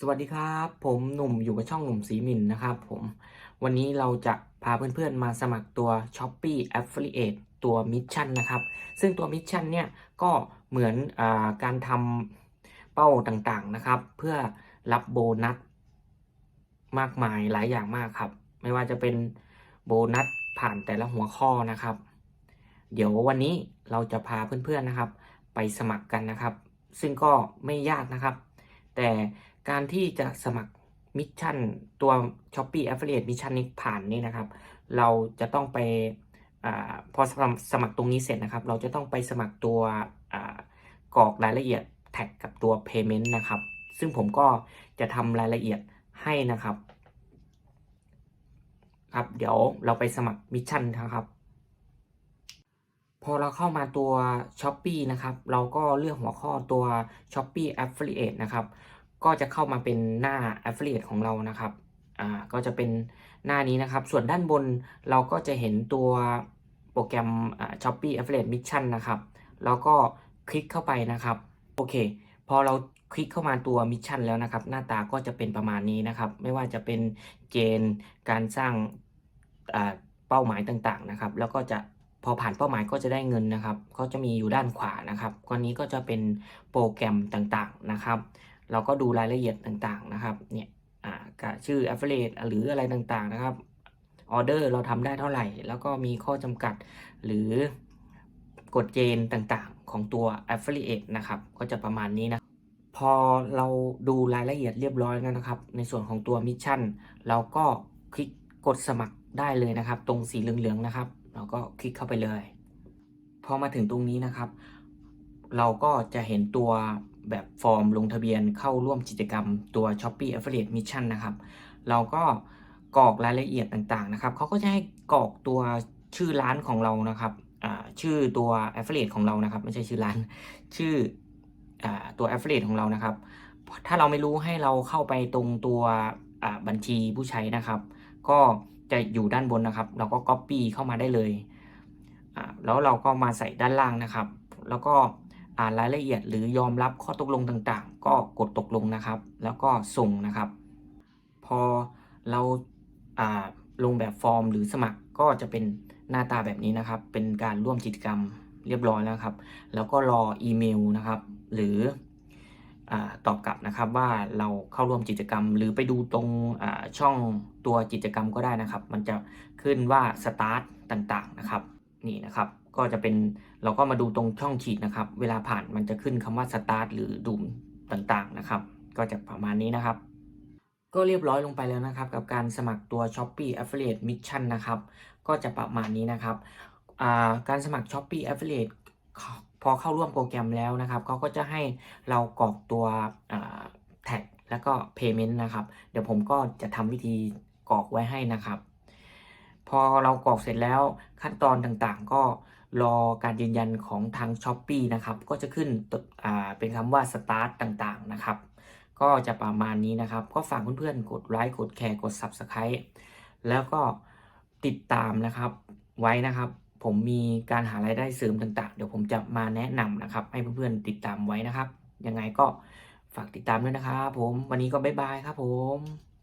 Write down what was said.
สวัสดีครับ ผมหนุ่มอยู่กับช่องหนุ่มสีมินนะครับผม วันนี้เราจะพาเพื่อนๆมาสมัครตัว s h o p e e Affiliate ตัวมิชชั่นนะครับ ซึ่งตัวมิชชั่นเนี่ยก็เหมือนอาการทำเป้าต่างๆนะครับ เพื่อรับโบนัสมากมายหลายอย่างมากครับ ไม่ว่าจะเป็นโบนัสผ่านแต่ละหัวข้อนะครับ เดี๋ยววันนี้เราจะพาเพื่อนๆนะครับ ไปสมัครกันนะครับ ซึ่งก็ไม่ยากนะครับ แต่ การที่จะสมัครมิชชั่นตัว s h o p e e Affiliate มิชชั่นนี้ผ่านนี่นะครับ เราจะต้องไปอพอสมัครสมัครตรงนี้เสร็จนะครับ เราจะต้องไปสมัครตัวกรอกรายละเอียดแท็กกับตัว Payment นะครับ ซึ่งผมก็จะทำรายละเอียดให้นะครับครับเดี๋ยวเราไปสมัครมิชชั่นนะครับ พอเราเข้ามาตัว s h o p e e นะครับ เราก็เลือกหัวข้อตัว s h o p e e Affiliate นะครับ ก็จะเข้ามาเป็นหน้า Affiliate ของเรานะครับอ่าก็จะเป็นหน้านี้นะครับ ส่วนด้านบนเราก็จะเห็นตัวโปรแกรม Shopee Affiliate Mission นะครับ แล้วก็คลิกเข้าไปนะครับ โอเค พอเราคลิกเข้ามาตัวมิชชั่นแล้วนะครับ หน้าตาก็จะเป็นประมาณนี้นะครับ ไม่ว่าจะเป็นเกณฑ์การสร้างเป้าหมายต่างๆนะครับ แล้วก็จะพอผ่านเป้าหมายก็จะได้เงินนะครับ ก็จะมีอยู่ด้านขวานะครับก้อนนี้ก็จะเป็นโปรแกรมต่างๆนะครับ เราก็ดูรายละเอียดต่างๆนะครับเนี่ยอะชื่อ affiliate หรืออะไรต่างๆนะครับออเดอร์เราทำได้เท่าไหร่ แล้วก็มีข้อจำกัดหรือกฎเกณฑ์ต่างๆ ของตัว affiliate นะครับ ก็จะประมาณนี้นะ พอเราดูรายละเอียดเรียบร้อยแล้วนะครับ ในส่วนของตัวมิชชั่นเราก็คลิกกดสมัครได้เลยนะครับ ตรงสีเหลืองๆนะครับ เราก็คลิกเข้าไปเลย พอมาถึงตรงนี้นะครับ เราก็จะเห็นตัว แบบฟอร์มลงทะเบียนเข้าร่วมกิจกรรมตัว Shopee Affiliate Mission นะครับ เราก็กรอกรายละเอียดต่างๆนะครับเขาก็จะให้กรอกตัวชื่อร้านของเรานะครับชื่อตัว Affiliate ของเรานะครับ ไม่ใช่ชื่อร้าน ชื่ออตัว Affiliate ของเรานะครับ ถ้าเราไม่รู้ให้เราเข้าไปตรงตัวบัญชีผู้ใช้นะครับ ก็จะอยู่ด้านบนนะครับ เราก็ Copy เข้ามาได้เลย แล้วเราก็มาใส่ด้านล่างนะครับ แล้วก็ อ่านรายละเอียดหรือยอมรับข้อตกลงต่างๆ ก็กดตกลงนะครับ แล้วก็ส่งนะครับ พอเราาลงแบบฟอร์มหรือสมัครก็จะเป็นหน้าตาแบบนี้นะครับ เป็นการร่วมกิจกรรมเรียบร้อยแล้วครับ แล้วก็รออีเมลนะครับ หรืออตอบกลับนะครับว่าเราเข้าร่วมกิจกรรม หรือไปดูตรงช่องตัวกิจกรรมก็ได้นะครับ มันจะขึ้นว่า start ต่างๆนะครับ นี่นะครับ ก็จะเป็นเราก็มาดูตรงช่องขีดนะครับ เวลาผ่านมันจะขึ้นคำว่า start หรือดูมต่างๆนะครับ ก็จะประมาณนี้นะครับ ก็เรียบร้อยลงไปแล้วนะครับ กับการสมัครตัว Shopee Affiliate Mission นะครับ ก็จะประมาณนี้นะครับการสมัคร Shopee Affiliate พอเข้าร่วมโปรแกรมแล้วนะครับเขาก็จะให้เรากรอกตัวแท็กแล้วก็ Payment นะครับ เดี๋ยวผมก็จะทำวิธีกรอกไว้ให้นะครับ พอเรากรอกเสร็จแล้วขั้นตอนต่างๆ ก็ รอการยืนยันของทาง s h อ p e e นะครับ ก็จะขึ้นอ่าเป็นคำว่า Start ต่างๆ นะครับ ก็จะประมาณนี้นะครับ ก็ฝากเพื่อนๆ กดไลค์ กดแชร์ กด Subscribe แล้วก็ติดตามนะครับไว้นะครับ ผมมีการหารายได้เสริมต่างๆ เดี๋ยวผมจะมาแนะนำนะครับ ให้เพื่อนๆ ติดตามไว้นะครับ ยังไงก็ฝากติดตามด้วยนะครับผม วันนี้ก็บ๊ายบายครับผม